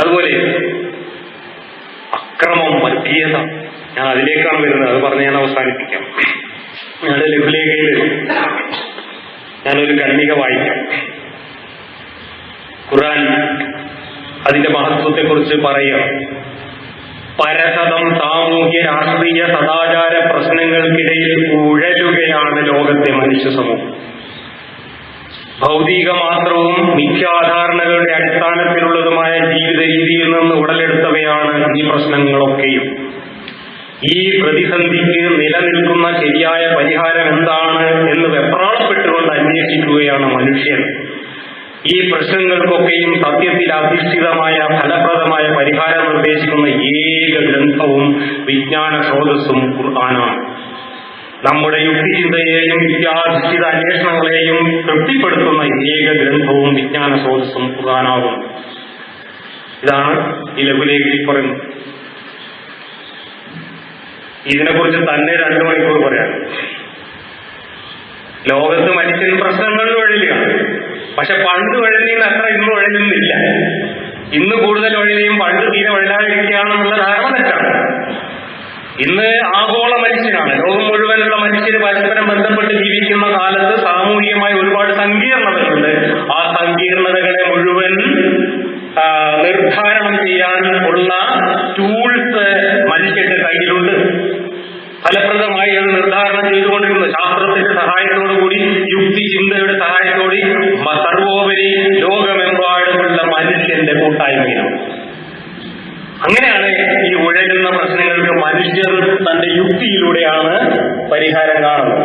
അതുപോലെ അക്രമം വർഗീയത ഞാൻ അതിലേക്കാണ് വരുന്നത്. അത് പറഞ്ഞ് ഞാൻ അവസാനിപ്പിക്കാം. ഞങ്ങളുടെ ലഘുലേഖയിൽ ഞാനൊരു കണ്ണിക വായിക്കാം. ഖുറാൻ അതിന്റെ മഹത്വത്തെക്കുറിച്ച് പറയുക പരസതം സാമൂഹ്യ രാഷ്ട്രീയ സദാചാര പ്രശ്നങ്ങൾക്കിടയിൽ ഉഴലുകയാണ് ലോകത്തെ മനുഷ്യ സമൂഹം. ഭൗതിക മാത്രവും മിഥ്യാധാരണകളുടെ അടിസ്ഥാനത്തിലുള്ളതുമായ ജീവിത രീതിയിൽ നിന്ന് ഉടലെടുത്തവയാണ് ഈ പ്രശ്നങ്ങളൊക്കെയും. ഈ പ്രതിസന്ധിക്ക് നിലനിൽക്കുന്ന ശരിയായ പരിഹാരം എന്താണ് എന്ന് വെപ്രാളപ്പെട്ടുകൊണ്ട് അന്വേഷിക്കുകയാണ് മനുഷ്യൻ. ഈ പ്രശ്നങ്ങൾക്കൊക്കെയും സത്യത്തിൽ അധിഷ്ഠിതമായ ഫലപ്രദമായ പരിഹാരം നിർദ്ദേശിക്കുന്ന ഏക ഗ്രന്ഥവും വിജ്ഞാന സ്രോതസ്സും ഖുർആനാണ്. നമ്മുടെ യുക്തിചിന്തയെയും വിദ്യാധിഷ്ഠിത അന്വേഷണങ്ങളെയും തൃപ്തിപ്പെടുത്തുന്ന ഏക ഗ്രന്ഥവും വിജ്ഞാന സ്രോതസ്സും പ്രധാനാകും. ഇതാണ് ഈ ലഘുലേഖയിൽ പറയുന്നത്. ഇതിനെക്കുറിച്ച് തന്നെ രണ്ടു മണിക്കൂർ പറയാം. ലോകത്ത് മനുഷ്യൻ പ്രശ്നങ്ങളിൽ വഴിയാണ് പക്ഷെ പണ്ട് വഴിഞ്ഞ അത്ര ഇന്ന് വഴിഞ്ഞില്ല ഇന്ന് കൂടുതൽ വഴുതിയും പണ്ട് തീരെ വഴിയാതിരിക്കുകയാണെന്നുള്ള ധാരണ തെറ്റാണ്. ഇന്ന് ആഗോള മനുഷ്യനാണ്. ലോകം മുഴുവനുള്ള മനുഷ്യർ പരസ്പരം ബന്ധപ്പെട്ട് ജീവിക്കുന്ന കാലത്ത് സാമൂഹികമായ ഒരുപാട് സങ്കീർണതകളുണ്ട്. ആ സങ്കീർണതകളെ മുഴുവൻ നിർദ്ധാരണം ചെയ്യാൻ ഉള്ള ടൂൾസ് മനുഷ്യന്റെ കയ്യിലുണ്ട്. ഫലപ്രദമായി അത് നിർദ്ധാരണം ചെയ്തുകൊണ്ടിരുന്നു ശാസ്ത്രത്തിന്റെ സഹായത്തോടുകൂടി യുക്തി ചിന്തയുടെ സഹായത്തോടെ സർവോപരി ലോകമെമ്പാടുമുള്ള മനുഷ്യന്റെ കൂട്ടായ്മയാണ്. അങ്ങനെയാണ് ഈ ഉഴലുന്ന പ്രശ്നങ്ങൾക്ക് മനുഷ്യർ തന്റെ യുക്തിയിലൂടെയാണ് പരിഹാരം കാണുന്നത്.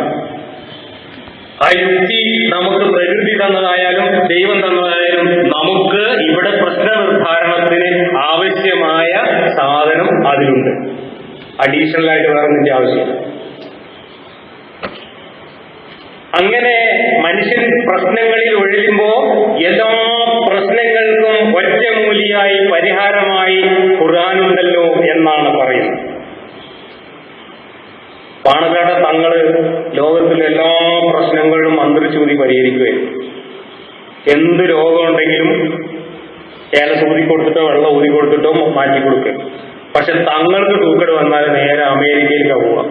ആ യുക്തി നമുക്ക് പ്രകൃതി തന്നതായാലും ദൈവം തന്നതായാലും നമുക്ക് ഇവിടെ പ്രശ്ന നിർദ്ധാരണത്തിന് ആവശ്യമായ സാധനം അതിലുണ്ട്. അഡീഷണൽ ആയിട്ട് വേറെ ആവശ്യം അങ്ങനെ മനുഷ്യൻ പ്രശ്നങ്ങളിൽ ഒഴിയുമ്പോ എല്ലാ ഒറ്റമൂലിയായി പരിഹാരമായി ഖുർആാനുണ്ടല്ലോ എന്നാണ് പറയുന്നത്. പാണക്കാട് തങ്ങൾ ലോകത്തിലെ എല്ലാ പ്രശ്നങ്ങളും മന്ത്രിച്ചൂതി പരിഹരിക്കുകയാണ്. എന്ത് രോഗമുണ്ടെങ്കിലും ഏലസ് ഊതി കൊടുത്തിട്ടോ വെള്ളം ഊതി കൊടുത്തിട്ടോ മാറ്റി കൊടുക്കുക പക്ഷെ തങ്ങൾക്ക് തൂക്കട് വന്നാൽ നേരെ അമേരിക്കയിലേക്ക് പോവാം.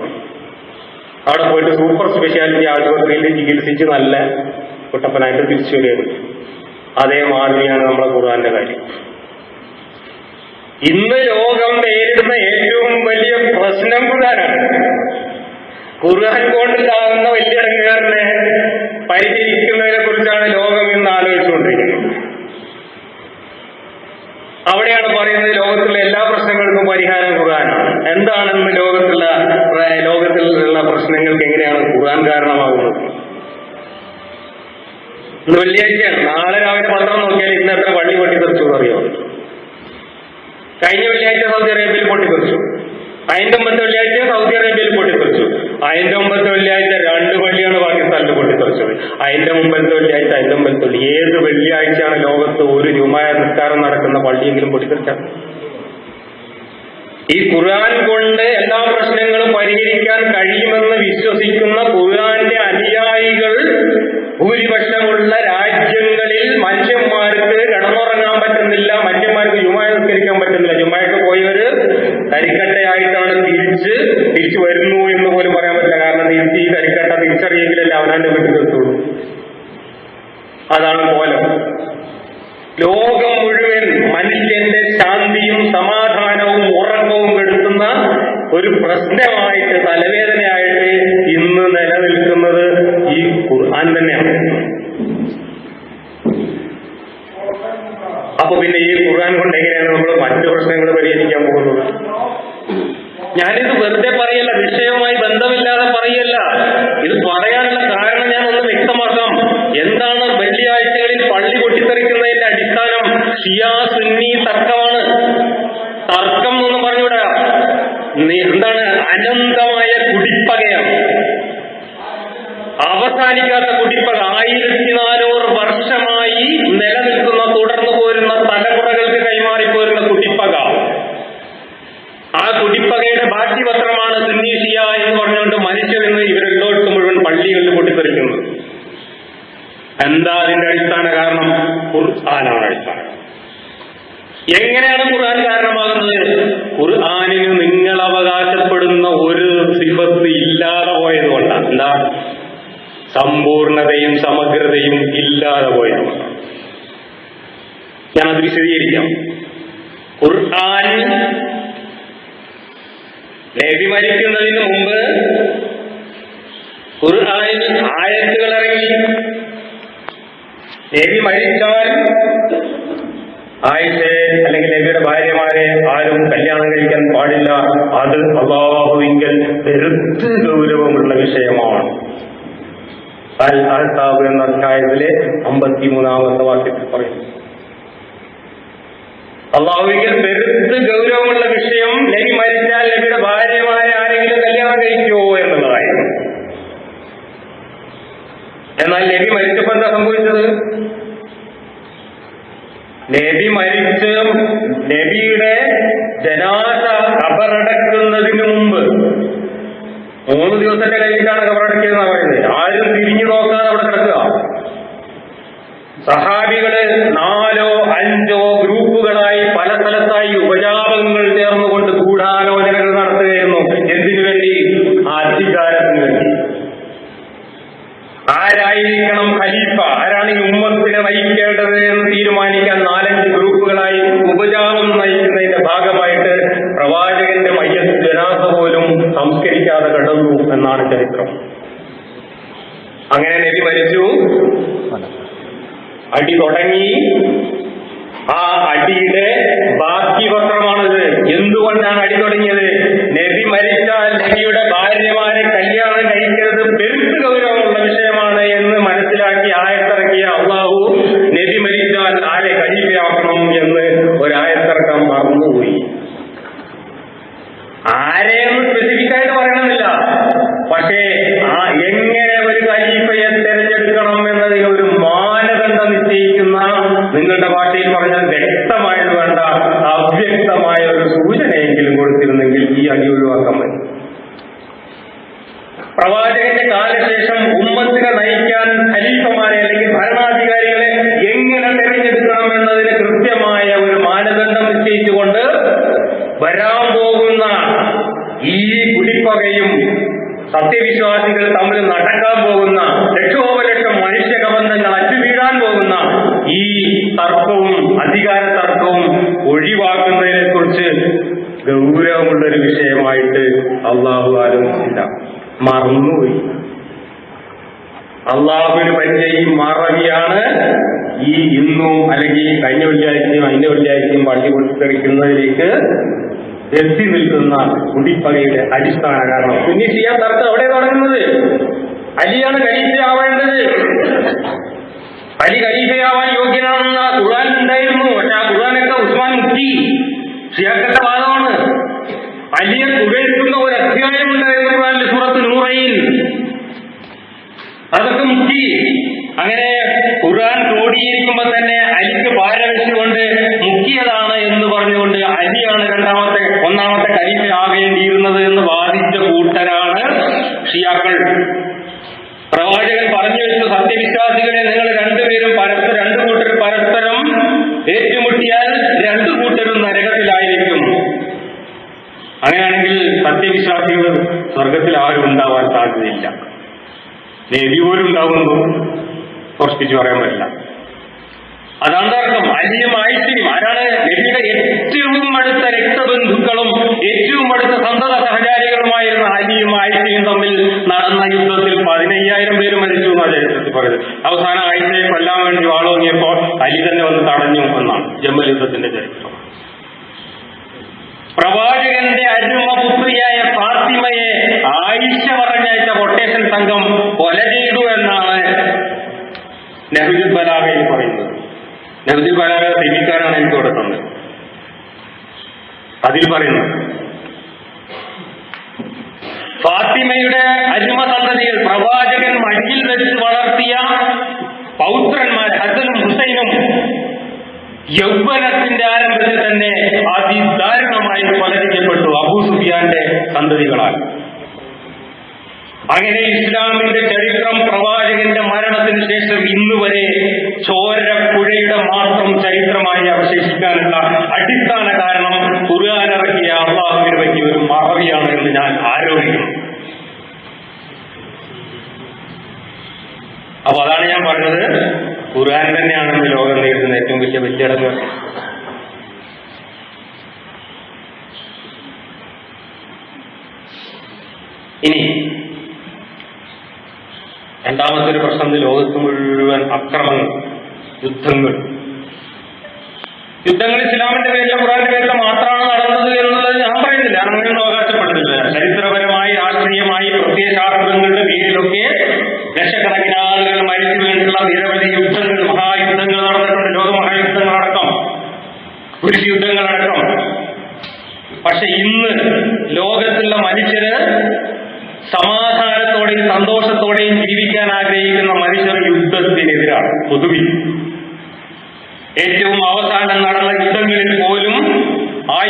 അവിടെ പോയിട്ട് സൂപ്പർ സ്പെഷ്യാലിറ്റി ആശുപത്രിയിൽ ചികിത്സിച്ച് നല്ല കുട്ടപ്പനായിട്ട് തിരിച്ചു വരികയാണ്. അതേമാതിരിയാണ് നമ്മുടെ ഖുർആന്റെ കാര്യം. ഇന്ന് ലോകം നേരിടുന്ന ഏറ്റവും വലിയ പ്രശ്നം ഖുർആനാണ്. ഖുർആൻ കൊണ്ടുണ്ടാകുന്ന വലിയ ഇടങ്ങേറിനെ പരിഹരിക്കുന്നതിനെ കുറിച്ചാണ് ലോകം ഇന്ന് ആലോചിച്ചുകൊണ്ടിരിക്കുന്നത്. അവിടെയാണ് പറയുന്നത് ലോകത്തിലെ എല്ലാ പ്രശ്നങ്ങൾക്കും പരിഹാരം ഖുർആനാണ് എന്താണെന്ന് ലോകത്തുള്ള പ്ര- ലോകത്തിലുള്ള പ്രശ്നങ്ങൾക്ക് എങ്ങനെയാണ് ഖുർആൻ കാരണമാകുന്നത്? ഇന്ന് വെള്ളിയാഴ്ചയാണ്. നാളെ രാവിലെ പന്ത്രണ്ട് നോക്കിയാൽ ഇന്ന് എത്ര പള്ളി പൊട്ടിത്തെറിച്ചു അറിയോ? കഴിഞ്ഞ വെള്ളിയാഴ്ച സൗദി അറേബ്യയിൽ പൊട്ടിക്കുറിച്ചു അതിന്റെ മുമ്പത്തെ വെള്ളിയാഴ്ച സൗദി അറേബ്യയിൽ പൊട്ടിക്കുറിച്ചു അതിന്റെ മുമ്പത്തെ വെള്ളിയാഴ്ച രണ്ട് പള്ളിയാണ് പാകിസ്ഥാനിൽ പൊട്ടിത്തെറിച്ചത്. അതിന്റെ മുമ്പത്തെ വെള്ളിയാഴ്ച അതിന്റെ മുമ്പത്തെ വെള്ളി ഏത് വെള്ളിയാഴ്ചയാണ് ലോകത്ത് ഒരു ജുമായ നിസ്കാരം നടക്കുന്ന പള്ളിയെങ്കിലും പൊട്ടിത്തെറിച്ചത്? ഈ ഖുർആൻ കൊണ്ട് എല്ലാ പ്രശ്നങ്ങളും പരിഹരിക്കാൻ കഴിയുമെന്ന് വിശ്വസിക്കുന്ന ഖുർആന്റെ അനുയായികൾ ഭൂരിപക്ഷമുള്ള രാജ്യങ്ങളിൽ മനുഷ്യന്മാർക്ക് കിടന്നുറങ്ങാൻ പറ്റുന്നില്ല. മനുഷ്യന്മാർക്ക് നിസ്കരിക്കാൻ പറ്റുന്നില്ല. ജുമായൊക്കെ പോയവര് തരിക്കട്ടയായിട്ടാണ് തിരിച്ച് തിരിച്ചു വരുന്നു എന്ന് പോലും പറയാൻ പറ്റില്ല. കാരണം ഈ തരിക്കട്ട തിരിച്ചറിയെങ്കിലല്ലേ അവനാന്റെ വീട്ടിൽ എത്തുള്ളൂ. അതാണ് കോലം. ലോകം മുഴുവൻ മനുഷ്യന്റെ ശാന്തിയും സമാധാനവും ഉറക്കവും കെടുത്തുന്ന ഒരു പ്രശ്നമായിട്ട് തലവേദനയായിട്ട് ഇന്ന് നിലനിൽക്കുന്നത് ഈ ഖുർആൻ തന്നെയാണ്. അപ്പൊ പിന്നെ ഈ ഖുർആൻ കൊണ്ട് വെറുതെ പറയല്ല വിഷയവുമായി ബന്ധമില്ലാതെ പറയല്ല. ഇത് പറയാനുള്ള കാരണം ഞാൻ ഒന്ന് വ്യക്തമാക്കാം. എന്താണ് വെള്ളിയാഴ്ചകളിൽ പള്ളി പൊട്ടിത്തെറിക്കുന്നതിന്റെ അടിസ്ഥാനം? ഷിയാ സുന്നി തർക്കമാണ് തർക്കം എന്നൊന്നും പറഞ്ഞുകൂടാ നീ- എന്താണ് അനന്തമായ കുടിപ്പകയാണ് അവസാനിക്കാത്ത കുടിപ്പക ആയിരത്തി നാനൂറ് വർഷമായി നിലനിൽക്കുന്ന തുടർന്നു പോരുന്ന തലമുറകൾക്ക് കൈമാറിപ്പോരുന്ന കുടിപ്പക ആ കുടിപ്പകയുടെ ബാക്കി പത്രമാണ് സുന്നീഷിയ എന്ന് പറഞ്ഞുകൊണ്ട് മനുഷ്യർ ഇന്ന് ഇവരെല്ലോടത്തും മുഴുവൻ പള്ളികളിൽ പൊട്ടിത്തെറിക്കുന്നത് എന്താ അതിന്റെ അടിസ്ഥാന കാരണം ഖുർആനാണ് അടിസ്ഥാനം എങ്ങനെയാണ് ഖുർആൻ കാരണമാകുന്നത് ഖുർആാനിന് നിങ്ങൾ അവകാശപ്പെടുന്ന ഒരു സിഫത്ത് ഇല്ലാതെ പോയത് കൊണ്ടാണ് എന്താ സമ്പൂർണതയും സമഗ്രതയും ഇല്ലാതെ പോയത്. ഞാനത് വിശദീകരിക്കാം ഖുർആൻ നബി മരിക്കുന്നതിന് മുമ്പ് ഖുർആനിൽ ആയത്തുകൾ ഇറങ്ങി. നബി മരിച്ചാൽ ആയിഷെ അല്ലെങ്കിൽ നബിയുടെ ഭാര്യമാരെ ആരും കല്യാണം കഴിക്കാൻ പാടില്ല. അത് അള്ളാഹുവിങ്കൽ പെരുത്ത് ഗൗരവമുള്ള വിഷയമാണ്. അൽ എന്ന അധ്യായത്തിലെ അമ്പത്തിമൂന്നാമത്തെ വാക്യത്തിൽ പറയുന്നു. അള്ളാഹുവിൽ പെരുത്ത് ഗൗരവമുള്ള വിഷയം നബി മരിച്ചാൽ നബിയുടെ ഭാര്യമാരെ ആരെങ്കിലും കല്യാണം കഴിക്കുമോ എന്നുള്ളതായിരുന്നു എന്നാൽ നബി മരിച്ചപ്പോൾ എന്താ സംഭവിച്ചത്? നബി മരിച്ച് നബിയുടെ ജനാസ കബറടക്കുന്നതിന് മുമ്പ് മൂന്ന് ദിവസത്തെ കഴിഞ്ഞിട്ടാണ് കബറടക്കിയതെന്നാണ് പറയുന്നത്. ആരും തിരിഞ്ഞു நடக்குதா മറന്നുപോയി ആരെയും സ്പെസിഫിക് ആയിട്ട് പറയണമെന്നില്ല പക്ഷേ ആ എങ്ങനെ ഒരു ഖലീഫയെ തെരഞ്ഞെടുക്കണം എന്നതിന് ഒരു മാനദണ്ഡം നിശ്ചയിക്കുന്ന നിങ്ങളുടെ ഭാഷയിൽ പറഞ്ഞാൽ വ്യക്തമായിട്ട് വേണ്ട അവ്യക്തമായ ഒരു സൂചനയെങ്കിലും കൊടുത്തിരുന്നെങ്കിൽ ഈ അടി സത്യവിശ്വാസികൾ തമ്മിൽ നടക്കാൻ പോകുന്ന ലക്ഷോപലക്ഷം മനുഷ്യകബന്ധങ്ങൾ അറ്റുവീഴാൻ പോകുന്ന ഈ തർക്കവും അധികാര തർക്കവും ഒഴിവാക്കുന്നതിനെ കുറിച്ച് ഗൗരവമുള്ളൊരു വിഷയമായിട്ട് അള്ളാഹു ആലോചിച്ചില്ല. മറന്നുപോയി. അള്ളാഹുവിന് ഈ മറവിയാണ് ഈ ഇന്നും അല്ലെങ്കിൽ കഴിഞ്ഞ വെള്ളിയാഴ്ചയും അതിന്റെ വെള്ളിയാഴ്ചയും പള്ളി പൊട്ടിത്തെറിക്കുന്നതിലേക്ക് എത്തി നിൽക്കുന്ന കുടിപ്പകയുടെ അടിസ്ഥാന കാരണം. പിന്നെ ചെയ്യാൻ തർക്കം അവിടെ തുടങ്ങുന്നത്? അലിയാണ് ഖലീഫയാവേണ്ടത് അലി ഖലീഫയാവാൻ യോഗ്യനാണെന്ന ഖുർആൻ ഉണ്ടായിരുന്നു. പക്ഷെ ആ ഖുർആനൊക്കെ ഉസ്മാൻ മുക്കി ഷിയാക്കത്തെ വാദമാണ് അലിയെ പുകഴ്ത്തുന്ന ഒരു അധ്യായം ഉണ്ടായിരുന്നു ഖുർആനിൽ സൂറത്ത് നൂറയിൽ. അതൊക്കെ മുക്കി അങ്ങനെ ഖുർആൻ ക്രോഡീകരിക്കുമ്പോ തന്നെ അലിക്ക് പാര വെച്ചുകൊണ്ട് മുക്കിയതാണ് എന്ന് പറഞ്ഞുകൊണ്ട് അലിയാണ് രണ്ടാമത്തെ ഒന്നാമത്തെ ഖലീഫയാകേണ്ടിയിരുന്നത് എന്ന് വാദിച്ച കൂട്ടരാണ് ഷിയാക്കൾ. പ്രവാചകൻ പറഞ്ഞു വെച്ച സത്യവിശ്വാസികളെ നിങ്ങൾ രണ്ടുപേരും പരസ്പരം രണ്ടു കൂട്ടർ പരസ്പരം ഏറ്റുമുട്ടിയാൽ രണ്ടു കൂട്ടരും നരകത്തിലായിരിക്കും. അങ്ങനെയാണെങ്കിൽ സത്യവിശ്വാസികൾ സ്വർഗത്തിൽ ആരും ഉണ്ടാവാൻ സാധ്യതയില്ല. നബി പോലും ഉണ്ടാവുന്നു ഉറപ്പിച്ചു പറയാൻ പറ്റില്ല. അർത്ഥം. അലിയും ആയിഷയും ആരാണ് നബിയുടെ ഏറ്റവും അടുത്ത രക്തബന്ധുക്കളും ഏറ്റവും അടുത്ത സന്തത സഹചാരികളുമായിരുന്ന അലിയും തമ്മിൽ നടന്ന യുദ്ധത്തിൽ പതിനയ്യായിരം പേര് മരിച്ചു എന്നാണ് ചരിത്രത്തിൽ പറയുന്നത്. അവസാനം ആയിഷയെ കൊല്ലാൻ വേണ്ടി വാളോങ്ങിയപ്പോൾ അലി തന്നെ വന്ന് തടഞ്ഞു എന്നാണ് ജമ്മൽ യുദ്ധത്തിന്റെ ചരിത്രം. പ്രവാചകന്റെ അരുമപുത്രിയായ ഫാത്തിമയെ ആയിഷ പറഞ്ഞയച്ച കൊട്ടേഷൻ സംഘം കൊല നെഹ്ജുൽ ബലാഗയിൽ പറയുന്നത്. നെഹ്ജുൽ ബലാഗ സൈനിക്കാരാണ് എനിക്ക് ഇവിടെ അതിൽ പറയുന്നു ഫാത്തിമയുടെ അരുമ സന്തതികൾ പ്രവാചകൻ മടിയിൽ വെച്ച് വളർത്തിയ പൗത്രന്മാർ ഹസനും ഹുസൈനും യൗവനത്തിന്റെ ആരംഭത്തിൽ തന്നെ അതിദാരുണമായി കൊല ചെയ്യപ്പെട്ടു അബൂ സുഫിയാന്റെ സന്തതികളാൽ. അങ്ങനെ ഇസ്ലാമിന്റെ ചരിത്രം പ്രവാചകന്റെ മരണത്തിന് ശേഷം ഇന്ന് വരെ ചോരപ്പുഴയുടെ മാത്രം ചരിത്രമായി അവശേഷിക്കാനുള്ള അടിസ്ഥാന കാരണം ഇറക്കിയ അള്ളാഹുവിനെ പറ്റിയ ഒരു മറവിയാണ് എന്ന് ഞാൻ ആരോപിക്കുന്നു. അപ്പൊ അതാണ് ഞാൻ പറഞ്ഞത്. ഖുർആൻ തന്നെയാണ് ഇന്ന് ലോകം നേരിടുന്ന ഏറ്റവും വലിയ വെല്ലുടങ്ങ് ഇനി രണ്ടാമത്തെ ഒരു പ്രശ്നം ലോകത്ത് മുഴുവൻ അക്രമങ്ങൾ യുദ്ധങ്ങൾ. യുദ്ധങ്ങൾ ഇസ്ലാമിന്റെ പേരിൽ ഖുറാന്റെ പേരിൽ മാത്രമാണ് നടന്നത് എന്നുള്ളത് ഞാൻ പറയുന്നില്ല. അങ്ങനെയൊന്നും അവകാശപ്പെടുന്നില്ല. ചരിത്രപരമായി രാഷ്ട്രീയമായി പ്രത്യയശാസ്ത്രങ്ങളുടെ പേരിലൊക്കെ ലക്ഷക്കണക്കിന് ആളുകൾ മരിച്ചു വേണ്ടിയുള്ള നിരവധി യുദ്ധങ്ങൾ മഹായുദ്ധങ്ങൾ നടന്നിട്ടുണ്ട്. ലോകമഹായുദ്ധങ്ങളടക്കം കുരിശ് യുദ്ധങ്ങളടക്കം. പക്ഷെ ഇന്ന് ലോകത്തുള്ള മനുഷ്യര് സമാധാനത്തോടെയും സന്തോഷത്തോടെയും ജീവിക്കാൻ ആഗ്രഹിക്കുന്ന മനുഷ്യർ യുദ്ധത്തിനെതിരാണ് പൊതുവിൽ. ഏറ്റവും അവസാനം നടന്ന യുദ്ധങ്ങളിൽ പോലും ആ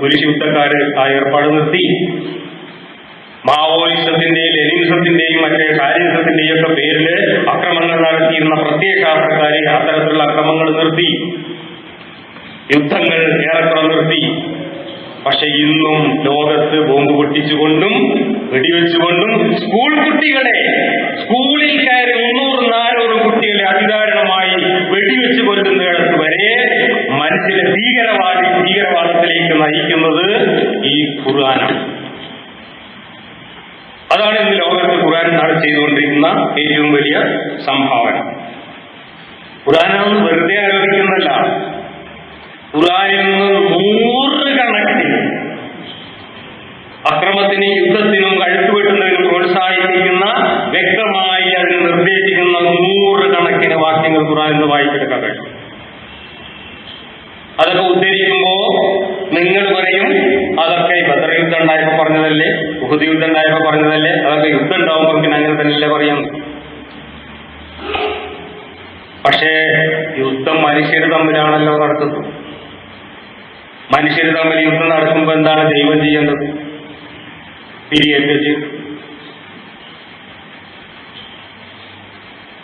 പോലീസ് യുദ്ധക്കാര് ആ ഏർപ്പാട് നിർത്തി. മാവോയിസത്തിന്റെയും ലെനിനിസത്തിന്റെയും മറ്റേ കാര്യസത്തിന്റെയും ഒക്കെ പേരിൽ അക്രമങ്ങൾ നടത്തിയിരുന്ന പ്രത്യേക പ്രത്യയശാസ്ത്രക്കാരെ അത്തരത്തിലുള്ള അക്രമങ്ങൾ നിർത്തി. യുദ്ധങ്ങൾ ഏറെക്കുറെ നിർത്തി. പക്ഷെ ഇന്നും ലോകത്ത് ബോംബ് പൊട്ടിച്ചുകൊണ്ടും വെടിവെച്ചുകൊണ്ടും സ്കൂൾ കുട്ടികളെ നയിക്കുന്നത് ഈ ഖുർആാനാണ്. അതാണ് ഇന്ന് ലോകത്ത് ഖുർആൻ നാട് ചെയ്തുകൊണ്ടിരിക്കുന്ന ഏറ്റവും വലിയ സംഭാവന. ഖുർആനാണ് വെറുതെ ആലോചിക്കുന്നല്ല ഖുർആനിൽ നിന്ന് നൂറുകണക്കിന് അക്രമത്തിനും യുദ്ധത്തിനും കഴുത്തുവെട്ടുന്നതിനും പ്രോത്സാഹിപ്പിക്കുന്ന വ്യക്തമായി അതിന് നിർദ്ദേശിക്കുന്ന നൂറുകണക്കിന് വാക്യങ്ങൾ ഖുർആനിൽ നിന്ന് വായിച്ചെടുക്കാൻ കഴിയും അതൊക്കെ ഉദ്ധരിക്കുമ്പോ നിങ്ങൾ പറയും അതൊക്കെ ഈ ബദർ യുദ്ധം ഉണ്ടായപ്പോ പറഞ്ഞതല്ലേ ഉഹുദ് യുദ്ധം ഉണ്ടായപ്പോ പറഞ്ഞതല്ലേ ഉണ്ടാവുമ്പോൾ പിന്നെ അങ്ങനെ തന്നെയല്ലേ പറയാം. പക്ഷേ യുദ്ധം മനുഷ്യർ തമ്മിലാണല്ലോ നടക്കുന്നത്. മനുഷ്യർ തമ്മിൽ യുദ്ധം നടക്കുമ്പോൾ എന്താണ് ദൈവം ചെയ്യേണ്ടത്? പിരിയേറ്റ്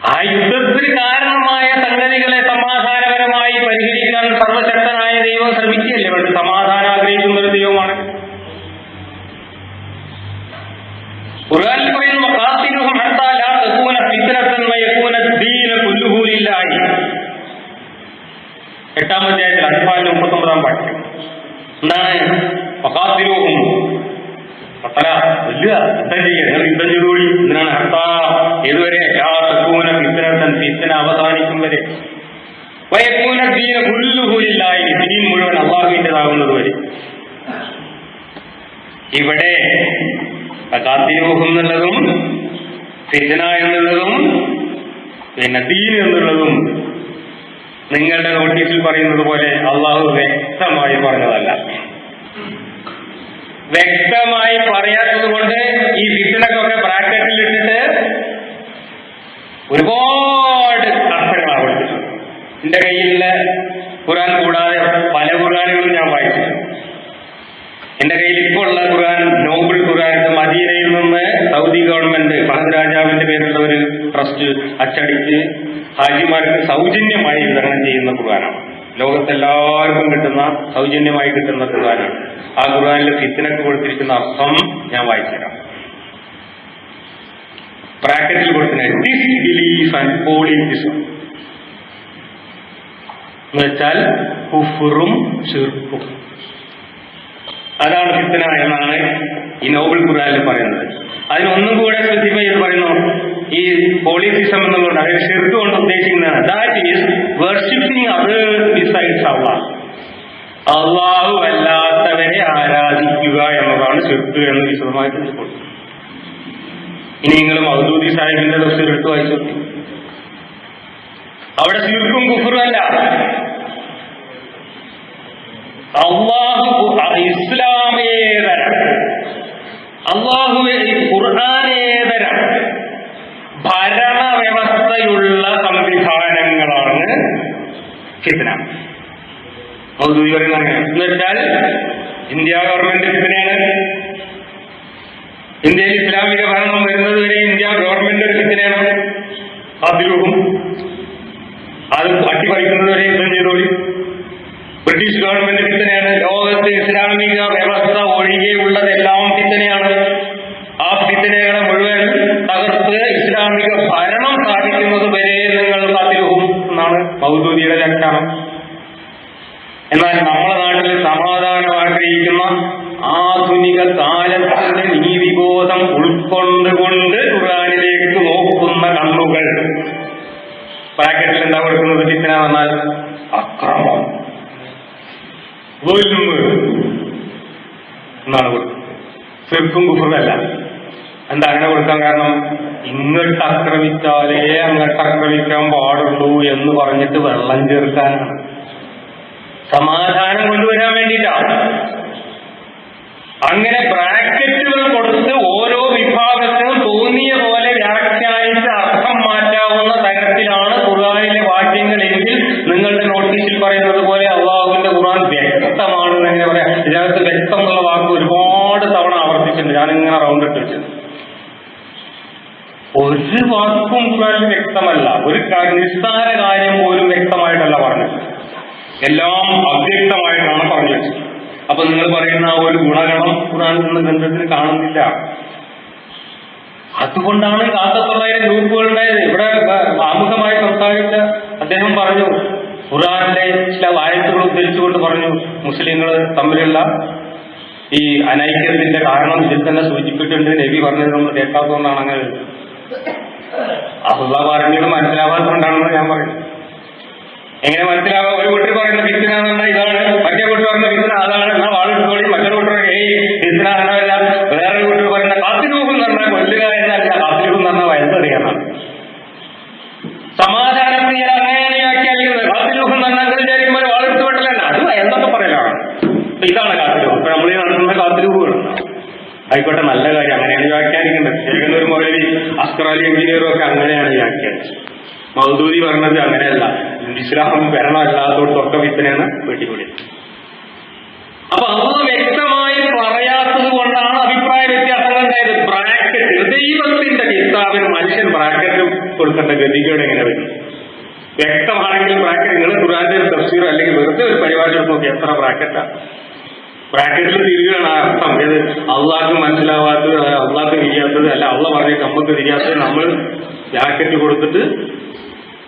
ആ യുദ്ധത്തിന് കാരണമായ സംഗതികളെ സമാധാനപരമായി പരിഹരിക്കാൻ സർവശക്തനായ ദൈവം ശ്രമിക്കുകയല്ലേ വേണ്ടത്? സമാധാനം ആഗ്രഹിക്കുന്ന ഒരു ദൈവമാണ്. ഖുർആനിൽ പറയുന്നു "വഖാത്തിലുഹും ഹത്താ ലാ തകൂന വ യകൂന ദീന ലില്ലാഹി." ഹത്താ തകൂന അവസാനിക്കും വരെ. ദീന അള്ളാഹുവിന്റെതാകുന്നത് വരെ. ഇവിടെ കാത്തിരൂഹം എന്നുള്ളതും ഫിജന എന്നുള്ളതും പിന്നെ ദീൻ എന്നുള്ളതും നിങ്ങളുടെ നോട്ടീസിൽ പറയുന്നത് പോലെ അള്ളാഹു വ്യക്തമായി പറഞ്ഞതല്ല. വ്യക്തമായി പറയാത്തത് കൊണ്ട് ഈ ഫിസിനൊക്കെ ബ്രാക്കറ്റിൽ ഇട്ടിട്ട് ഒരുപാട് അർത്ഥങ്ങളാണ് കൊടുത്തിട്ടുള്ളത് എന്റെ കയ്യിലുള്ള ഖുറാൻ കൂടാതെ പല ഖുറാനുകളും ഞാൻ വായിച്ചിട്ടുണ്ട്. എന്റെ കയ്യിൽ ഇപ്പോൾ ഉള്ള ഖുറാൻ നോബിൾ ഖുറാൻ ഇത് മദീനയിൽ നിന്ന് സൗദി ഗവൺമെന്റ് ഫഹദ് രാജാവിന്റെ പേരിലുള്ള ഒരു ട്രസ്റ്റ് അച്ചടിച്ച് ഹാജിമാർക്ക് സൗജന്യമായി വിതരണം ചെയ്യുന്ന ഖുർആനാണ്. ലോകത്തെല്ലാവർക്കും കിട്ടുന്ന സൗജന്യമായി കിട്ടുന്ന ഖുർആനാണ്. ആ ഖുർആനിലെ ഫിത്തിനക്ക് കൊടുത്തിരിക്കുന്ന അർത്ഥം ഞാൻ വായിച്ചുതരാം. ബ്രാക്കറ്റിൽ കൊടുക്കുന്ന ഡിസ് ബിലീഫ് ആൻഡ് പോളിറ്റിസം എന്ന് വെച്ചാൽ കുഫറും അതാണ് ഫിത്തന എന്നാണ് ഈ നോബൽ ഖുറാനിൽ പറയുന്നത്. അതിനൊന്നും കൂടെ സ്പെസിഫൈ പറയുന്നു ഈ പോളിസിസം എന്നുള്ളത് അതായത് ഷിർക്ക് കൊണ്ട് ഉദ്ദേശിക്കുന്നതാണ്. ദാറ്റ് ഈസ് വർഷിപ്പിംഗ് അത് ബിസൈഡ്സ് അള്ളാഹ് അള്ളാഹു അല്ലാത്തവരെ ആരാധിക്കുക എന്നതാണ് ഷിർക്ക് എന്ന് വിശദമായി ഇപ്പോൾ ഇനി നിങ്ങൾ മൗദൂദി സാഹിബിന്റെ തഫ്സീർ എടുത്ത് വായിച്ചു അവിടെ ശിർക്കും കുഫറും അല്ല. അള്ളാഹു മൗദൂദി പറയുന്നത് എന്ന് വെച്ചാൽ ഇന്ത്യ ഗവൺമെന്റ് ഫിത്തിനെയാണ് ഇന്ത്യയിൽ ഇസ്ലാമിക ഭരണം വരുന്നത് വരെ ഇന്ത്യ ഗവൺമെന്റ് ഒരു ഫിത്തിനെയാണ് അത് അട്ടിപ്പറിക്കുന്നത് വരെ യുദ്ധം ചെയ്തോളി ബ്രിട്ടീഷ് ഗവൺമെന്റ് ഫിത്തനെയാണ് ലോകത്ത് ഇസ്ലാമിക വ്യവസ്ഥ ഒഴികെയുള്ളതെല്ലാം ഫിത്തനെയാണ് ആ ഫിത്തനകളെ മുഴുവൻ തകർത്ത് ഇസ്ലാമിക ഭരണം സ്ഥാപിക്കുന്നത് വരെ നിങ്ങൾ കാത്തിരുവും എന്നാണ് മൗദൂദിയുടെ വ്യാഖ്യാനം എന്നാൽ നമ്മുടെ നാട്ടിൽ സമാധാനം ആഗ്രഹിക്കുന്ന ആധുനിക കാലത്തിന്റെ നീതിബോധം ഉൾക്കൊണ്ടുകൊണ്ട് ഖുർആനിലേക്ക് നോക്കുന്ന കണ്ണുകൾ. പാക്കറ്റിൽ എന്താ കൊടുക്കുന്നത്? ഫിത്തന വന്നാൽ അക്രമം. എന്നാണ് കൊടുക്കുന്നത്. കുഫറല്ല എന്താ അങ്ങനെ കൊടുക്കാൻ കാരണം? ഇങ്ങോട്ട് ആക്രമിച്ചാലേ അങ്ങോട്ട് ആക്രമിക്കാൻ പാടുള്ളൂ എന്ന് പറഞ്ഞിട്ട് വെള്ളം ചേർക്കാനാണ്. സമാധാനം കൊണ്ടുവരാൻ വേണ്ടിയിട്ടാണ് അങ്ങനെ ബ്രാക്കറ്റുകൾ കൊടുത്ത് ഓരോ വിഭാഗത്തിനും തോന്നിയ പോലെ വ്യാഖ്യാനിച്ച് അർത്ഥം മാറ്റാവുന്ന തരത്തിലാണ് ഖുർആാനിലെ വാക്യങ്ങളെങ്കിൽ നിങ്ങളുടെ നോട്ടീസിൽ പറയുന്നത് പോലെ അള്ളാഹുവിന്റെ ഖുർആൻ വ്യക്തമാണ് എന്ന് എങ്ങനെ പറയാം? ഇതിനകത്ത് വ്യക്തം എന്നുള്ള വാക്ക് ഒരുപാട് തവണ ആവർത്തിച്ചിട്ടുണ്ട്. ഞാനിങ്ങനെ റൗണ്ട് ഇട്ട് വെച്ചത് ഒരു വാക്കും ഖുർആാനിൽ വ്യക്തമല്ല. ഒരു നിസ്സാര കാര്യം പോലും വ്യക്തമായിട്ടല്ല പറഞ്ഞത് എല്ലാം അവ്യക്തമായിട്ടാണ് പറഞ്ഞു വെച്ചത് അപ്പൊ നിങ്ങൾ പറയുന്ന ആ ഒരു ഗുണഗണം ഖുറാനിൽ എന്ന ഗ്രന്ഥത്തിന് കാണുന്നില്ല. അതുകൊണ്ടാണ് കാക്കത്തൊള്ളായിരം ഗ്രൂപ്പുകൾ ഉണ്ടായത് ഇവിടെ ആമുഖമായി സംസാരിച്ച അദ്ദേഹം പറഞ്ഞു. ഖുറാനിലെ ചില വായത്തുകൾ ഉദ്ധരിച്ചുകൊണ്ട് പറഞ്ഞു മുസ്ലിങ്ങൾ തമ്മിലുള്ള ഈ അനൈക്യത്തിന്റെ കാരണം ഇതിൽ തന്നെ സൂചിപ്പിച്ചിട്ടുണ്ട്. നബി പറഞ്ഞത് നമ്മൾ കേൾക്കാത്തതുകൊണ്ടാണ് അങ്ങനെ. അഹുള്ള മനസ്സിലാവാത്തതുകൊണ്ടാണെന്ന് ഞാൻ പറയുന്നത് എങ്ങനെ മനസ്സിലാവാം? ഒരു കൂട്ടർ പറയുന്ന ഫിത്തിന ഇതാണ് മറ്റേ കൂട്ടർ പറയുന്ന ഫിത്തിന അതാണ്. എന്നാൽ വാളെടുത്തോളി മറ്റേ കൂട്ടർ ഏയ് ഫിത്തിന എന്നല്ല. വേറെ കൂട്ടർ പറയുന്ന കാത്തിരൂപം എന്ന് പറഞ്ഞാൽ കൊല്ലുക എന്നല്ല. കാത്തിരൂപം എന്ന് പറഞ്ഞാൽ വയസ്സറിയണം സമാധാനത്തിന് ഞാൻ അങ്ങനെയാക്കി വ്യാഖ്യാനിക്കുന്നത്. കാത്തിരൂപം എന്ന് പറഞ്ഞാൽ വിചാരിക്കുമ്പോൾ വാളെടുത്ത് വേണ്ടല്ല അത് എന്തൊക്കെ പറയലാണ്. ഇതാണ് കാത്തിരൂപം. ഇപ്പൊ നമ്മൾ ഈ കാത്തിരൂപമാണ്. ആയിക്കോട്ടെ നല്ല കാര്യം. അങ്ങനെയാണ് വ്യാഖ്യാനിക്കേണ്ടത് ശരിക്കും ഒരു മൗലവി അസ്ത്രാലി എഞ്ചിനീയറും ഒക്കെ അങ്ങനെയാണ് വ്യാഖ്യാനിച്ചത്. മൗദൂദി പറഞ്ഞത് അങ്ങനെയല്ല. ഇസ്ലാം ഭരണമല്ലാത്തോടത്തൊക്കെ വിത്തനെയാണ് വെട്ടിക്കൂടി. അപ്പൊ അത് വ്യക്തമായി പറയാത്തത് കൊണ്ടാണ് അഭിപ്രായ വ്യത്യാസങ്ങൾ ഉണ്ടായത്. ബ്രാക്കറ്റ് ദൈവത്തിന്റെ കിതാബിന് മനുഷ്യൻ ബ്രാക്കറ്റ് കൊടുക്കേണ്ട ഗതികേട് എങ്ങനെ വരും? വ്യക്തമാണെങ്കിൽ ബ്രാക്കറ്റ് നിങ്ങൾ ഖുറാന്റെ ഒരു തഫ്സീർ അല്ലെങ്കിൽ വെറുതെ ഒരു പരിപാടി എടുത്ത് നോക്കി എത്ര ബ്രാക്കറ്റാണ് ബ്രാക്കറ്റിൽ തിരികെയാണ് അർത്ഥം. ഏത് അള്ളാഹ് മനസ്സിലാവാത്തത് അള്ളാഹ് തിരിയാത്തത് അല്ല അള്ള പറഞ്ഞ നമുക്ക് തിരിയാത്തത് നമ്മൾ ജാക്കറ്റ് കൊടുത്തിട്ട്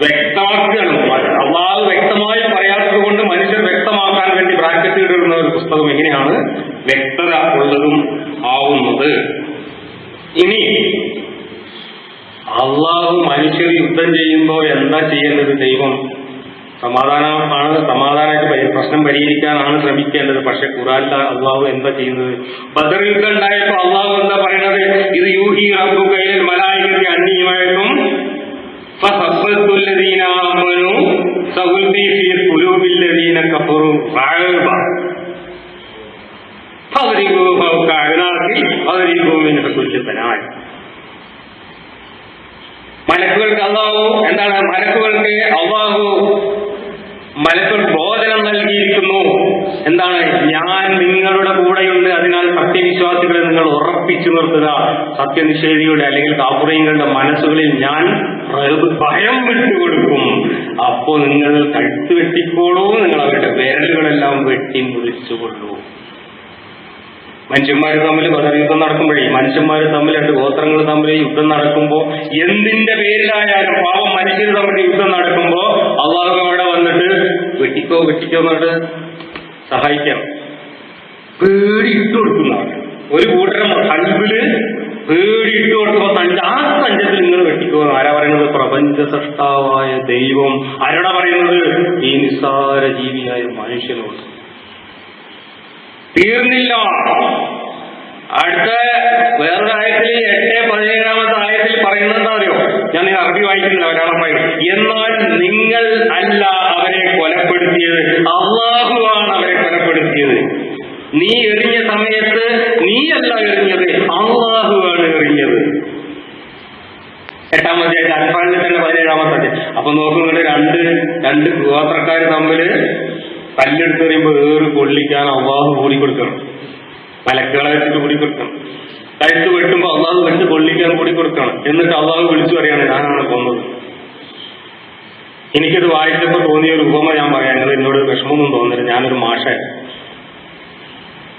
വ്യക്തമാക്കുകയാണ് അള്ളാഹ് വ്യക്തമായി പറയാത്തത് കൊണ്ട് മനുഷ്യർ വ്യക്തമാക്കാൻ വേണ്ടി ബ്രാക്കറ്റ് ഇടുന്ന ഒരു പുസ്തകം എങ്ങനെയാണ് വ്യക്തത ഉള്ളതും ആവുന്നത്. ഇനി അള്ളാഹു മനുഷ്യർ യുദ്ധം ചെയ്യുമ്പോൾ എന്താ ചെയ്യേണ്ടത് ദൈവം? സമാധാനമാണ് സമാധാനമായിട്ട് പരി- പ്രശ്നം പരിഹരിക്കാനാണ് ശ്രമിക്കേണ്ടത്. പക്ഷെ ഖുറാനിൽ അള്ളാഹു എന്താ ചെയ്യുന്നത്? ബദർ യുദ്ധം ഉണ്ടായപ്പോ അള്ളാഹു എന്താ പറയുന്നത് ഇത് യൂഹി റബ്ബു കയ്യിൽ മലായികത്തി അന്യമായിട്ടും മലക്കുകൾക്ക് അള്ളാഹു എന്താണ് മലക്കുകൾക്ക് അള്ളാഹു മലക്കുകൾ ബോധനം നൽകിയിരിക്കുന്നു. എന്താണ്? ഞാൻ നിങ്ങളുടെ കൂടെയുണ്ട്. അതിനാൽ സത്യവിശ്വാസികളെ നിങ്ങൾ ഉറപ്പിച്ചു നിർത്തുക. സത്യനിഷേധിയുടെ അല്ലെങ്കിൽ കാപ്പുറയങ്ങളുടെ മനസ്സുകളിൽ ഞാൻ ഭയം വിട്ടുകൊടുക്കും. അപ്പോ നിങ്ങൾ കഴുത്ത് വെട്ടിക്കോളൂ നിങ്ങൾ അവരുടെ വിരലുകളെല്ലാം വെട്ടി മുറിച്ചുകൊള്ളൂ. മനുഷ്യന്മാർ തമ്മിൽ യുദ്ധം നടക്കുമ്പോഴേ മനുഷ്യന്മാർ തമ്മിൽ രണ്ട് ഗോത്രങ്ങൾ തമ്മിൽ യുദ്ധം നടക്കുമ്പോ എന്തിന്റെ പേരിലായാലും പാവം മനുഷ്യർ തമ്മിൽ യുദ്ധം നടക്കുമ്പോ അള്ളാഹു അവിടെ വന്നിട്ട് വെട്ടിക്കോ വെട്ടിക്കോ എന്നിട്ട് സഹായിക്കാം. പേടി കൊടുക്കുന്നവർ ഒരു കൂട്ടരം കൽബിൽ പേടി തന്റെ ആ തഞ്ചത്തിൽ നിങ്ങൾ വെട്ടിക്കോ. ആരാ പറയുന്നത്? പ്രപഞ്ച സൃഷ്ടാവായ ദൈവം. ആരോടാ പറയുന്നത്? ഈ നിസ്സാര ജീവിയായ മനുഷ്യനോട്. തീർന്നില്ല. അടുത്ത വേറൊരു ആയത്തിൽ എട്ട് പതിനേഴാമത്തെ ആയത്തിൽ പറയുന്നത് അറിയോ ഞാൻ നിങ്ങൾ അറബി വായിക്കുന്നില്ല ഒരാളെ പറയും എന്നാൽ നിങ്ങൾ അല്ല അവരെ കൊലപ്പെടുത്തിയത്. അള്ളാഹുവാണ് അവരെ കൊലപ്പെടുത്തിയത്. നീ എറിഞ്ഞ സമയത്ത് നീയല്ല എറിഞ്ഞത് അള്ളാഹുവാണ് എറിഞ്ഞത്. എട്ടാമത്തെ അൽഫാനിൽ തന്നെ പതിനേഴാമത്തെ. അപ്പൊ നോക്കുന്നുണ്ട് രണ്ട് രണ്ട് ഗോത്രക്കാർ തമ്മിൽ കല്ലെടുത്ത് പറയുമ്പോൾ ഏറ് കൊള്ളിക്കാൻ അള്ളാഹു കൂടിക്കൊടുക്കണം. മലക്കുകളെ വെച്ചിട്ട് കൂടിക്കൊടുക്കണം. കഴുത്ത് വെട്ടുമ്പോൾ അള്ളാഹു വെച്ച് കൊള്ളിക്കാൻ കൂടി കൂടിക്കൊടുക്കണം. എന്നിട്ട് അള്ളാഹു വിളിച്ചു പറയാണ് ഞാനാണ് കൊന്നത്. എനിക്കത് വായിച്ചപ്പോൾ തോന്നിയ ഒരു ഉപമ ഞാൻ പറയാൻ എന്നോട് വിഷമമൊന്നും തോന്നില്ല ഞാനൊരു മാഷായിരുന്നു.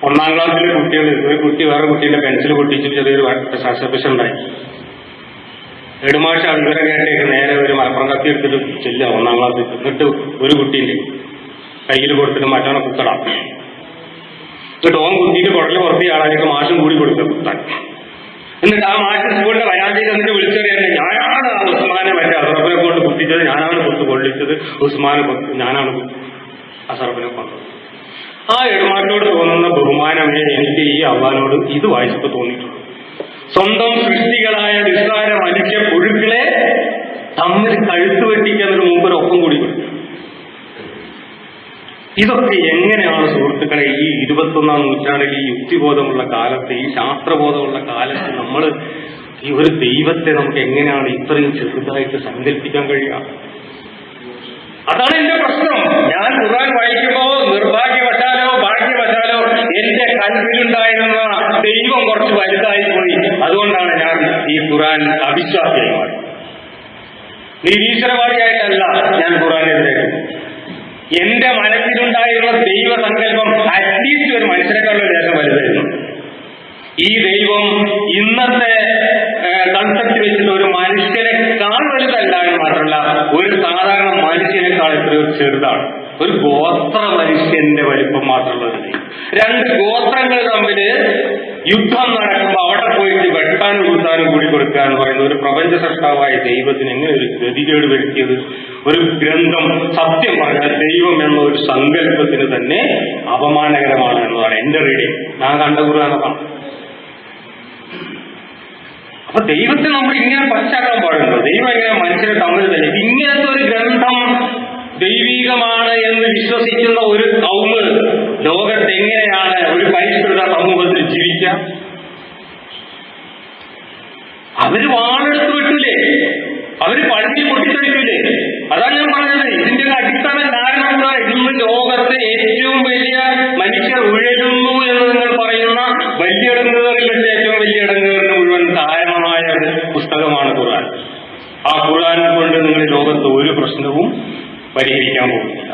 ഒന്നാം ക്ലാസ്സിലെ കുട്ടികൾ ഒരു കുട്ടി വേറെ കുട്ടിയുടെ പെൻസിൽ പൊട്ടിച്ചിട്ട് ചെറിയൊരു ശാസ്ത്രപ്രശ്നം ഉണ്ടായി എടുമാഷ വിവരം കേട്ടേക്ക് നേരെ ഒരു മലപ്പുറം കത്തി എടുത്തിട്ട് ചെല്ലുക ഒന്നാം ക്ലാസ്സിൽ എന്നിട്ട് ഒരു കുട്ടീന്റെ കയ്യിൽ കൊടുത്തിട്ട് മറ്റവനെ കുത്തടാം. എന്നിട്ട് ഓൻ കുത്തിയിട്ട് കുടൽ പുറത്തി ആളാലേക്ക് മാഷും കൂടി കൊടുക്കുക കുത്താൻ. എന്നിട്ട് ആ മാഷ് സ്കൂളിന്റെ വരാന്തയിൽ എന്നിട്ട് വിളിച്ചറിയാൻ ഞാനാണ് ഉസ്മാനെ മറ്റേ അസറഫിനെ കൊണ്ട് കുത്തിച്ചത് ഞാനാണ് കുത്ത് കൊള്ളിച്ചത് ഉസ്മാനെ ഞാനാണ് അസറഫിനെ കൊന്നത്. ആ എടുമാറ്റോട് തോന്നുന്ന ബഹുമാനമേ എനിക്ക് ഈ അള്ളഹാനോട് ഇത് വായിച്ചപ്പോൾ തോന്നിയിട്ടുള്ളൂ സ്വന്തം സൃഷ്ടികളായ നിസ്സാര മനുഷ്യ പുഴുക്കളെ തമ്മിൽ കഴുത്ത് വെട്ടിക്കുന്നതിന് മുമ്പ് ഒപ്പം കൂടി ഇതൊക്കെ എങ്ങനെയാണ് സുഹൃത്തുക്കളെ ഈ ഇരുപത്തൊന്നാം നൂറ്റാണ്ടിൽ ഈ യുക്തിബോധമുള്ള കാലത്ത് ഈ ശാസ്ത്രബോധമുള്ള കാലത്ത് നമ്മൾ ഈ ഒരു ദൈവത്തെ നമുക്ക് എങ്ങനെയാണ് ഇത്രയും ചെറുതായിട്ട് സങ്കല്പിക്കാൻ കഴിയുക? അതാണ് എന്റെ പ്രശ്നം. ഞാൻ ഖുർആൻ വായിക്കുമ്പോൾ നിർഭാഗ്യവശാലോ ഭാഗ്യവശാലോ എന്റെ കൽവിലുണ്ടായിരുന്ന ദൈവം കുറച്ച് വലുതായി പോയി അതുകൊണ്ടാണ് ഞാൻ ഈ ഖുറാൻ അവിശ്വാസിയായി മാറി നിരീശ്വരവാദിയായിട്ടല്ല ഞാൻ ഖുർആനെതിരെ എന്റെ മനസ്സിലുണ്ടായിരുന്ന ദൈവസങ്കല്പം അറ്റ്ലീസ്റ്റ് ഒരു മനുഷ്യരെക്കാളും ദേശം വലുതായിരുന്നു. ഈ ദൈവം ഇന്നത്തെ കൺസെപ്റ്റ് വെച്ചിട്ട് ഒരു മനുഷ്യനെക്കാൾ വലുതല്ല എന്ന് മാത്രമല്ല ഒരു സാധാരണ മനുഷ്യനേക്കാൾ എത്രയോ ചെറുതാണ്. ഒരു ഗോത്ര മനുഷ്യന്റെ ദൈവം രണ്ട് ഗോത്രങ്ങൾ തമ്മിൽ യുദ്ധം നടക്കുമ്പോൾ അവിടെ പോയിട്ട് വെട്ടാനും കുത്താനും കൂടി കൊടുക്കുക എന്ന് പറയുന്ന ഒരു പ്രപഞ്ച സൃഷ്ടാവായ ദൈവത്തിന് എങ്ങനെ ഒരു ഗതികേട് വരുത്തിയത്. ഒരു ഗ്രന്ഥം സത്യം പറഞ്ഞാൽ ദൈവം എന്ന ഒരു സങ്കല്പത്തിന് തന്നെ അപമാനകരമാണ് എന്നതാണ് എന്റെ റീഡിങ് ഞാൻ കണ്ട കുറാനതാണ് അപ്പൊ ദൈവത്തെ നമ്മൾ ഇങ്ങനെ പശ്ചാത്തലം പാടുണ്ടോ? ദൈവം ഇങ്ങനെ മനുഷ്യരെ തമ്മിൽ തന്നെ? ഇങ്ങനത്തെ ഒരു ഗ്രന്ഥം ദൈവീകമാണ് എന്ന് വിശ്വസിക്കുന്ന ഒരു കൗമ് ലോകത്ത് എങ്ങനെയാണ് ഒരു പരിഷ്കൃത സമൂഹത്തിൽ ജീവിക്കാം അവർ വാണെടുത്ത് വിട്ടില്ലേ അവർ പഴുതി പൊട്ടിത്തെറിക്കില്ലേ അതാണ് ഞാൻ പറഞ്ഞത്. ഇതിന്റെ അടിസ്ഥാന കാരണം കൂടെ ഇന്ന് ലോകത്തെ ഏറ്റവും വലിയ മനുഷ്യർ ഉഴലുന്നു എന്ന് നിങ്ങൾ പറയുന്ന വലിയ ഇടങ്ങുകളിൽ വെച്ച് ഏറ്റവും വലിയ ഇടങ്ങുകളിന് മുഴുവൻ കാരണമായ ഒരു പുസ്തകമാണ് ഖുർആൻ. ആ ഖുർആൻ കൊണ്ട് നിങ്ങൾ ലോകത്ത് ഒരു പ്രശ്നവും പരിഹരിക്കാൻ പോകുന്നില്ല.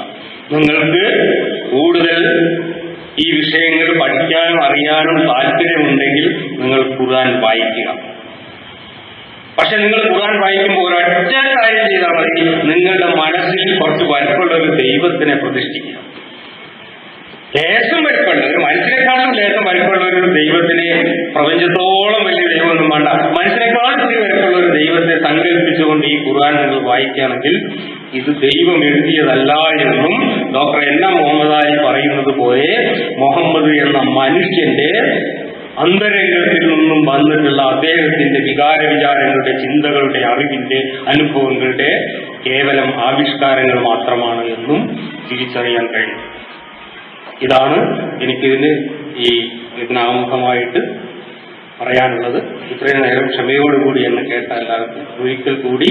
നിങ്ങൾക്ക് കൂടുതൽ ഈ വിഷയങ്ങൾ പഠിക്കാനും അറിയാനും താല്പര്യമുണ്ടെങ്കിൽ നിങ്ങൾ ഖുർആൻ വായിക്കുക. പക്ഷെ നിങ്ങൾ ഖുർആൻ വായിക്കുമ്പോൾ ഒരൊറ്റ കാര്യം ചെയ്താൽ മതി. നിങ്ങളുടെ മനസ്സിൽ കുറച്ച് വലിപ്പമുള്ള ഒരു ദൈവത്തിനെ പ്രതിഷ്ഠിക്കുക. ലേശം വലിപ്പമുള്ള ഒരു മനസ്സിനെക്കാളും ലേശം വലിപ്പമുള്ള ഒരു ദൈവത്തിനെ പ്രപഞ്ചത്തോളം വലിയ ദൈവമൊന്നും വേണ്ട. മനുഷ്യരെക്കാളും ഇത്തിരി വലിപ്പമുള്ള ഒരു ദൈവത്തെ സങ്കല്പിച്ചുകൊണ്ട് ഈ ഖുർആൻ നിങ്ങൾ വായിക്കുകയാണെങ്കിൽ ഇത് ദൈവം എഴുതിയതല്ല എന്നും doctor N M Muhammad Ali പറയുന്നത് പോലെ മുഹമ്മദ് എന്ന മനുഷ്യന്റെ അന്തരംഗത്തിൽ നിന്നും വന്നിട്ടുള്ള അദ്ദേഹത്തിന്റെ വികാര വിചാരങ്ങളുടെ ചിന്തകളുടെ അറിവിന്റെ അനുഭവങ്ങളുടെ കേവലം ആവിഷ്കാരങ്ങൾ മാത്രമാണ് എന്നും തിരിച്ചറിയാൻ കഴിയും. ഇതാണ് എനിക്കിതിന് ഈ ഇതിനാമുഖമായിട്ട് പറയാനുള്ളത്. ഇത്രയും നേരം ക്ഷമയോടുകൂടി എന്നെ കേട്ട എല്ലാവർക്കും ഒരിക്കൽ കൂടി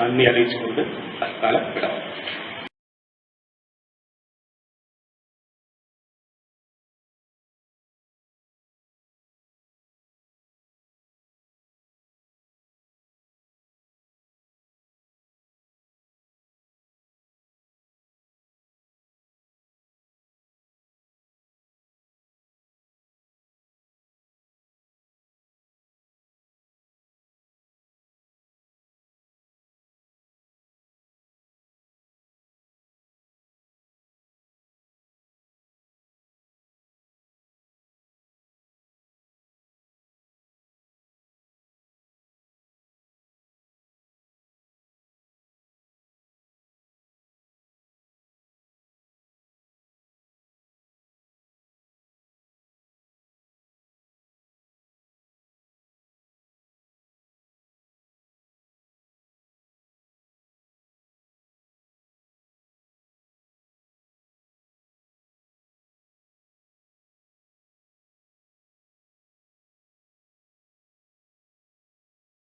നന്ദി അറിയിച്ചുകൊണ്ട് hasta la próxima.